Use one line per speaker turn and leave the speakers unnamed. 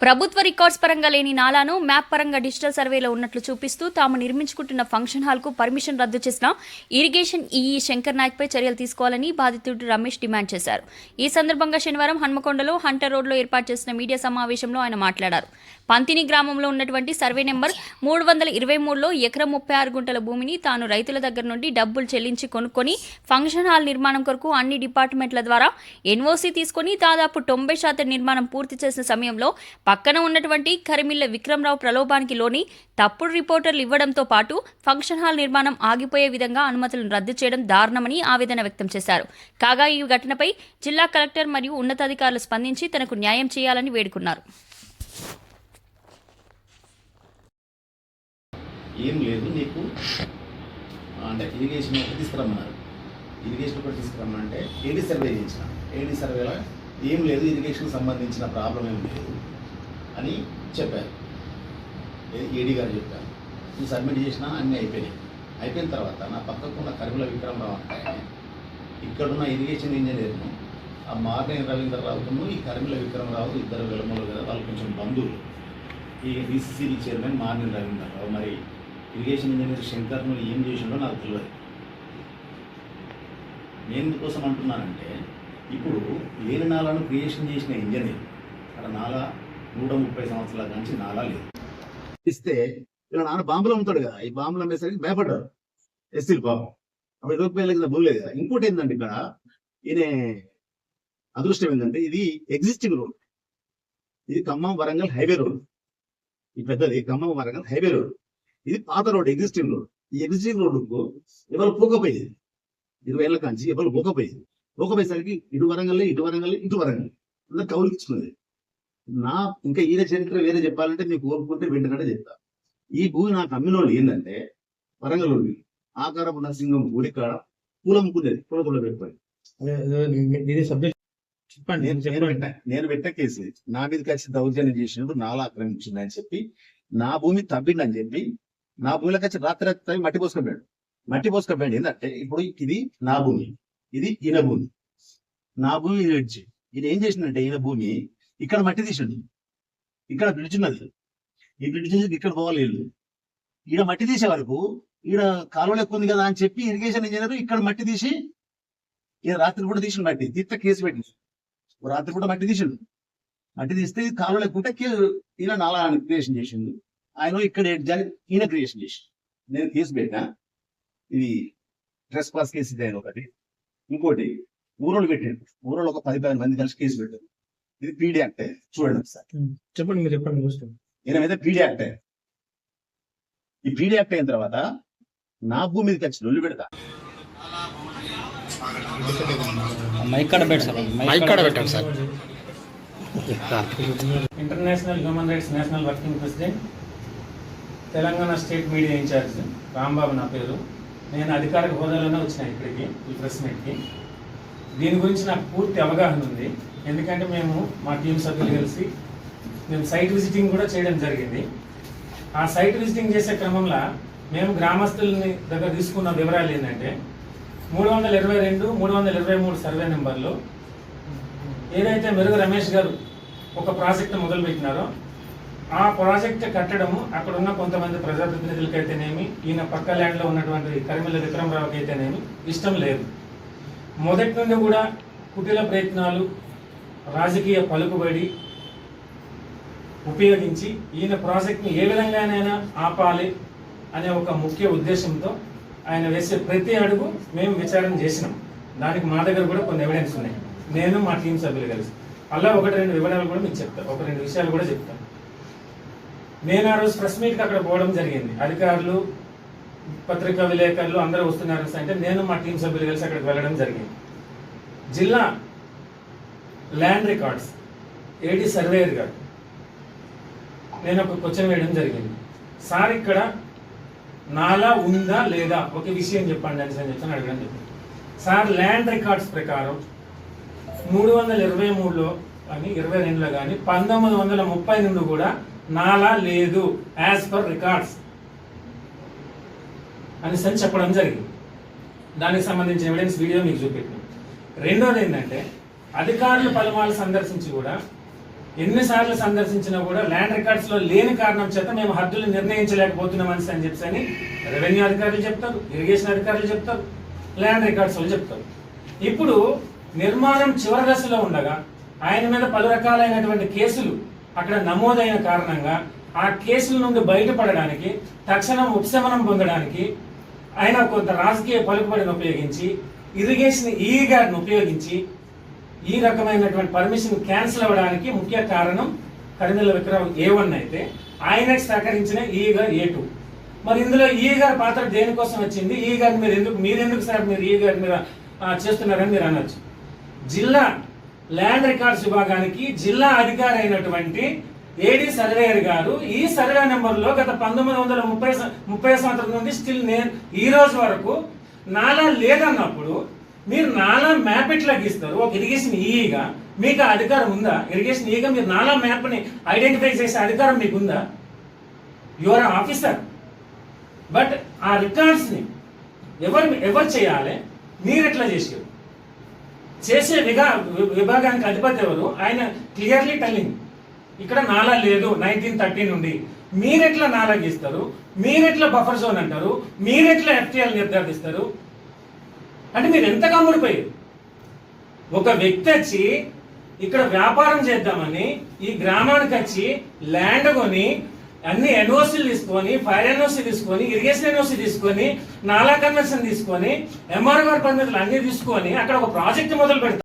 ప్రభుత్వ రికార్డ్స్ పరంగా లేని నాలాను మ్యాప్ పరంగా డిజిటల్ సర్వేలో ఉన్నట్లు చూపిస్తూ తాము నిర్మించుకుంటున్న ఫంక్షన్ హాల్కు పర్మిషన్ రద్దు చేసిన ఇరిగేషన్ ఈఈ శంకర్ నాయక్పై చర్యలు తీసుకోవాలని బాధితుడు రమేష్ డిమాండ్ చేశారు. ఈ సందర్భంగా శనివారం హన్మకొండలో హంటర్ రోడ్లో ఏర్పాటు చేసిన మీడియా సమావేశంలో ఆయన మాట్లాడారు. పంతిని గ్రామంలో ఉన్నటువంటి సర్వే నెంబర్ మూడు వందల ఇరవై మూడులో ఎకరం ముప్పై ఆరు గుంటల భూమిని తాను రైతుల దగ్గర నుండి డబ్బులు చెల్లించి కొనుక్కొని ఫంక్షన్ హాల్ నిర్మాణం కొరకు అన్ని డిపార్ట్మెంట్ల ద్వారా ఎన్ఓసీ తీసుకొని దాదాపు తొంభై శాతం నిర్మాణం పూర్తి చేసిన సమయంలో పక్కన ఉన్నటువంటి కరిమిల్ల విక్రమరావు ప్రలోభానికి లోని తప్పుడు రిపోర్టర్లు ఇవ్వడంతో పాటు ఫంక్షన్ హాల్ నిర్మాణం ఆగిపోయే విధంగా అనుమతులను రద్దు చేయడం దారుణమని ఆవేదన వ్యక్తం చేశారు. కాగా ఈ ఘటనపై జిల్లా కలెక్టర్ మరియు ఉన్నతాధికారులు స్పందించి తనకు న్యాయం చేయాలని వేడుకున్నారు.
ఏం లేదు నీకు అంటే ఇరిగేషన్ ఒకటి తీసుకురమ్మన్నారు? ఇరిగేషన్ ఒకటి తీసుకురమ్మంటే ఏడీ సర్వే చేసిన. ఏడీ సర్వేలో ఏం లేదు ఇరిగేషన్కి సంబంధించిన ప్రాబ్లం ఏం లేదు. అని చెప్పారు. ఏ- ఏడీ గారు చెప్పారు. నేను సబ్మిట్ చేసిన అన్నీ అయిపోయినాయి. అయిపోయిన తర్వాత నా పక్కకున్న కరిమల విక్రమరావు అంటే ఇక్కడున్న ఇరిగేషన్ ఇంజనీర్ను ఆ మార్నేని రవీంద్రరావును ఈ కరిమల విక్రమరావు ఇద్దరు వెలమలు కదా వాళ్ళు కొంచెం బంధువులు. ఈ డిసిసిబి చైర్మన్ మార్నింగ్ రవీంద్రరావు. మరి ఇరిగేషన్ ఇంజనీర్ శంకర్ను ఏం చేసిండో నాకు తెలియదు. నేను ఎందుకోసం అంటున్నానంటే ఇప్పుడు లేని నాలను క్రియేషన్ చేసిన ఇంజనీర్ అక్కడ నాలా నూట ముప్పై సంవత్సరాల నుంచి నాలా లేదు. ఇస్తే ఇలా నాన్న బాంబులు అమ్ముతాడు కదా ఈ బాంబులు అమ్మేసరికి భయపడ్డారు ఎస్సీలు పాపం. అప్పుడు ఇరవై రూపాయల కింద భూమి లేదు కదా. ఇంకోటి ఏంటంటే ఇక్కడ ఈయన అదృష్టం ఏంటంటే ఇది ఎగ్జిస్టింగ్ రోడ్ ఇది ఖమ్మం వరంగల్ హైవే రోడ్. ఈ పెద్దది ఖమ్మం వరంగల్ హైవే రోడ్. ఇది పాత రోడ్ ఎగ్జిస్టింగ్ రోడ్ ఈ ఎగ్జిస్టింగ్ రోడ్కు ఎవరు పోకపోయేది? ఇరవై ఏళ్ళ కాంచి ఎవరు పోకపోయేది? పోకపోయేసరికి ఇటు వరంగల్ ఇటు వరంగల్ ఇటు వరంగల్ అందరు కౌలుకి ఇచ్చుకున్నది నా ఇంకా ఈయన చరిత్ర వేరే చెప్పాలంటే మీకు ఓపుకుంటే వెంటనే చెప్తా. ఈ భూమి నాకు అమ్మినోళ్ళు ఏంటంటే వరంగల్ ఆకారం నరసింహం గుడి కాడ పూలమ్ముకునేది పూలకుండా పెట్టుకొని.
ఇది సబ్జెక్ట్ చెప్పండి
నేను పెట్ట కేసు. నా మీదకి వచ్చి దౌర్జన్యం చేసినప్పుడు నాలా ఆక్రమించింది అని చెప్పి నా భూమి తవ్విండని చెప్పి నా భూమిలోకి వచ్చి రాత్రి తవ్వి మట్టి పోసుకపోయాడు. మట్టి పోసుకపోయాడు ఏంటంటే ఇప్పుడు ఇది నా భూమి ఇది ఈయన భూమి. నా భూమి ఈయన ఏం చేసిందంటే ఈయన భూమి ఇక్కడ మట్టి తీసిండు ఇక్కడ బ్రిడ్జ్ ఉన్నది. ఈ బ్రిడ్జ్ నుంచి ఇక్కడ పోవాలి వీళ్ళు. ఈడ మట్టి తీసే వరకు ఈడ కాలువలు ఎక్కువ ఉంది కదా అని చెప్పి ఇరిగేషన్ ఇంజనీర్ ఇక్కడ మట్టి తీసి ఈయన రాత్రి పూట తీసిన మట్టి. తీస్తే కేసు పెట్టింది రాత్రి పూట మట్టి తీసిండు. మట్టి తీస్తే కాలువలు ఎక్కువ లేకుంటే ఈయన నాలా క్రియేషన్ చేసిండు. ఆయన ఇక్కడ ఈయన క్రియేషన్ చేసి నేను కేసు పెట్టా ఇది డ్రెస్ పాస్ కేసు ఇది ఆయన ఒకటి. ఇంకోటి ఊరోళ్ళు పెట్టాడు ఊరోళ్ళు ఒక పది పది మంది కలిసి కేసు పెట్టారు. ఇది పీడీ యాక్ట్ చూడండి ఒకసారి.
చెప్పండి మీరు చెప్పండి చూస్తాం
మీద పీడీ యాక్ట్ ఈ పీడీ యాక్ట్ అయిన తర్వాత నా భూమి మీదకి వచ్చి నొల్లు పెడతా.
మైక్ కాడ పెట్టు సార్
మైక్ కాడ పెట్టండి sir.
International human rights national working president Telangana state media incharge Rambabu నా పేరు. నేను అధికారిక హోదాలోనే వచ్చిన ఇక్కడికి ఈ ప్రెస్ మీట్కి. దీని గురించి నాకు పూర్తి అవగాహన ఉంది. ఎందుకంటే మేము మా టీం సభ్యులు కలిసి మేము సైట్ విజిటింగ్ కూడా చేయడం జరిగింది. ఆ సైట్ విజిటింగ్ చేసే క్రమంలో మేము గ్రామస్తులని దగ్గర తీసుకున్న వివరాలు ఏంటంటే మూడు వందల ఇరవై రెండు మూడు వందల ఇరవై మూడు సర్వే నెంబర్లో. ఏదైతే మెరుగు రమేష్ గారు ఒక ప్రాజెక్ట్ మొదలుపెట్టినారో ఆ ప్రాజెక్ట్ కట్టడము అక్కడ ఉన్న కొంతమంది ప్రజాప్రతినిధులకైతేనేమి ఈయన పక్క ల్యాండ్లో ఉన్నటువంటి కరిమిల్ల విక్రమరావుకి అయితేనేమి ఇష్టం లేదు. మొదటి నుండి కూడా కుటిల ప్రయత్నాలు రాజకీయ పలుకుబడి ఉపయోగించి ఈయన ప్రాజెక్ట్ని ఏ విధంగానైనా ఆపాలి అనే ఒక ముఖ్య ఉద్దేశంతో ఆయన వేసే ప్రతి అడుగు మేము విచారణ చేసినాం. దానికి మా దగ్గర కూడా కొన్ని ఎవిడెన్స్ ఉన్నాయి. నేను మా టీం సభ్యులు కలిసి. అలా ఒకటి రెండు వివరాలు కూడా మీకు చెప్తాను ఒక రెండు విషయాలు కూడా చెప్తాను నేను ఆ రోజు ప్రెస్ మీట్కి అక్కడ పోవడం జరిగింది. అధికారులు పత్రికా విలేకరులు అందరూ వస్తున్నారు అంటే నేను మా టీం సభ్యులు కలిసి అక్కడికి వెళ్ళడం జరిగింది. జిల్లా ల్యాండ్ రికార్డ్స్ ఏడి సర్వేయర్ గారు నేను ఒక క్వశ్చన్ వేయడం జరిగింది. సార్ ఇక్కడ నాలా ఉందా లేదా? ఒక విషయం చెప్పండి అని సార్ చెప్పాను అడగడం జరిగింది. సార్ ల్యాండ్ రికార్డ్స్ ప్రకారం మూడు వందల ఇరవై మూడులో కానీ ఇరవై రెండులో కానీ పంతొమ్మిది వందల ముప్పై నుండి కూడా నాలా లేదు యాజ్ పర్ రికార్డ్స్ అని చెప్పడం జరిగింది. దానికి సంబంధించిన ఎవిడెన్స్ వీడియో మీకు చూపెట్టినాం. రెండోది ఏంటంటే అధికారులు పలుమార్లు సందర్శించి కూడా ఎన్నిసార్లు సందర్శించినా కూడా ల్యాండ్ రికార్డ్స్లో లేని కారణం చేత మేము హద్దులు నిర్ణయించలేకపోతున్నాం అని అని చెప్పి రెవెన్యూ అధికారులు చెప్తారు ఇరిగేషన్ అధికారులు చెప్తారు ల్యాండ్ రికార్డ్స్ వాళ్ళు చెప్తారు. ఇప్పుడు నిర్మాణం చివరి దశలో ఉండగా ఆయన మీద పలు రకాలైనటువంటి కేసులు అక్కడ నమోదైన కారణంగా ఆ కేసుల నుండి బయటపడడానికి తక్షణం ఉపశమనం పొందడానికి ఆయన కొంత రాజకీయ పలుకుబడిని ఉపయోగించి ఇరిగేషన్ ఈ ఉపయోగించి ఈ రకమైనటువంటి పర్మిషన్ క్యాన్సిల్ అవ్వడానికి ముఖ్య కారణం కరిమిల విక్రమ్ ఏ వన్ అయితే ఆయనకు సహకరించిన ఈ e గారు ఏ టూ మరి ఇందులో ఈ గారి పాత్ర దేనికోసం వచ్చింది? E ఈ మీరు ఎందుకు మీరు ఎందుకు సార్ మీరు ఈ గారి మీద చేస్తున్నారని మీరు అనొచ్చు. జిల్లా ల్యాండ్ రికార్డ్స్ విభాగానికి జిల్లా అధికారి అయినటువంటి ఏడీ సర్వేయర్ గారు ఈ సర్వే నెంబర్లో గత పంతొమ్మిది వందల ముప్పై ముప్పై సంవత్సరం నుండి స్టిల్ నేను ఈ రోజు వరకు నాలా లేదన్నప్పుడు మీరు నాలా మ్యాప్ ఎట్లా గీస్తారు. ఒక ఇరిగేషన్ ఈగా. మీకు ఆ అధికారం ఉందా? ఇరిగేషన్ ఈగా మీరు నాలా మ్యాప్ని ఐడెంటిఫై చేసే అధికారం మీకు ఉందా యువర్ ఆఫీసర్ బట్ ఆ రికార్డ్స్ని ఎవరు ఎవరు చేయాలి? మీరు ఎట్లా చేసారు చేసే విగా విభాగానికి అధిపతి ఎవరు? ఆయన క్లియర్లీ టెల్లింగ్. ఇక్కడ నాలా లేదు నైన్టీన్ థర్టీ నుండి. మీరెట్లా నాలా గీస్తారు? మీరెట్లా బఫర్ జోన్ అంటారు? మీరెట్లా ఎఫ్టీఎల్ నిర్ధారిస్తారు? అంటే మీరు ఎంత కమ్ముడిపోయారు? ఒక వ్యక్తి వచ్చి ఇక్కడ వ్యాపారం చేద్దామని ఈ గ్రామానికి వచ్చి ల్యాండ్ కొని అన్ని ఎన్ఓసీలు తీసుకొని ఫైర్ ఎన్ఓసీ తీసుకొని ఇరిగేషన్ ఎన్ఓసీ తీసుకొని నాలా కన్వెన్షన్ తీసుకొని ఎంఆర్ఓ పర్మిట్లు అన్ని తీసుకొని అక్కడ ఒక ప్రాజెక్ట్ మొదలు పెడతారు